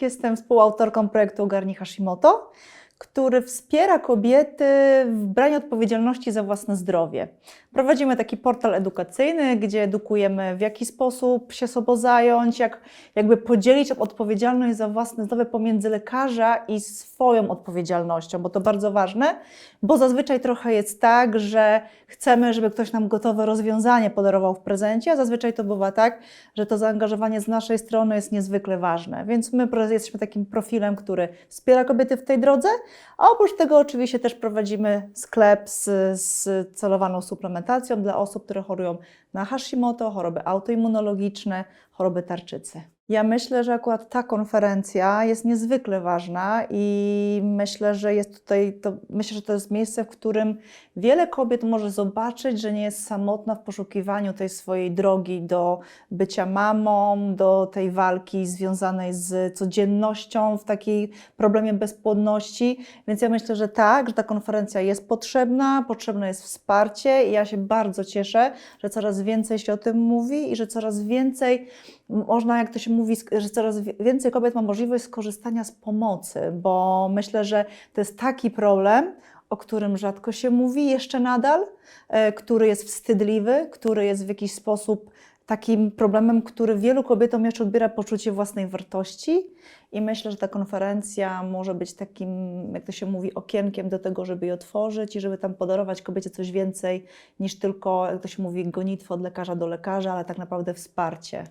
Jestem współautorką projektu Ogarnij Hashimoto, który wspiera kobiety w braniu odpowiedzialności za własne zdrowie. Prowadzimy taki portal edukacyjny, gdzie edukujemy w jaki sposób się sobą zająć, jak jakby podzielić odpowiedzialność za własne zdrowie pomiędzy lekarza i swoją odpowiedzialnością, bo to bardzo ważne, bo zazwyczaj trochę jest tak, że chcemy, żeby ktoś nam gotowe rozwiązanie podarował w prezencie, a zazwyczaj to bywa tak, że to zaangażowanie z naszej strony jest niezwykle ważne. Więc my jesteśmy takim profilem, który wspiera kobiety w tej drodze, a oprócz tego oczywiście też prowadzimy sklep z, z celowaną suplementacją dla osób, które chorują na Hashimoto, choroby autoimmunologiczne, choroby tarczycy. Ja myślę, że akurat ta konferencja jest niezwykle ważna i myślę, że jest tutaj, to, myślę, że to jest miejsce, w którym wiele kobiet może zobaczyć, że nie jest samotna w poszukiwaniu tej swojej drogi do bycia mamą, do tej walki związanej z codziennością w takiej problemie bezpłodności. Więc ja myślę, że tak, że ta konferencja jest potrzebna, potrzebne jest wsparcie i ja się bardzo cieszę, że coraz więcej się o tym mówi i że coraz więcej można, jak to się mówi, że coraz więcej kobiet ma możliwość skorzystania z pomocy, bo myślę, że to jest taki problem, o którym rzadko się mówi jeszcze nadal, e, który jest wstydliwy, który jest w jakiś sposób takim problemem, który wielu kobietom jeszcze odbiera poczucie własnej wartości. I myślę, że ta konferencja może być takim, jak to się mówi, okienkiem do tego, żeby je otworzyć i żeby tam podarować kobiecie coś więcej niż tylko, jak to się mówi, gonitwo od lekarza do lekarza, ale tak naprawdę wsparcie.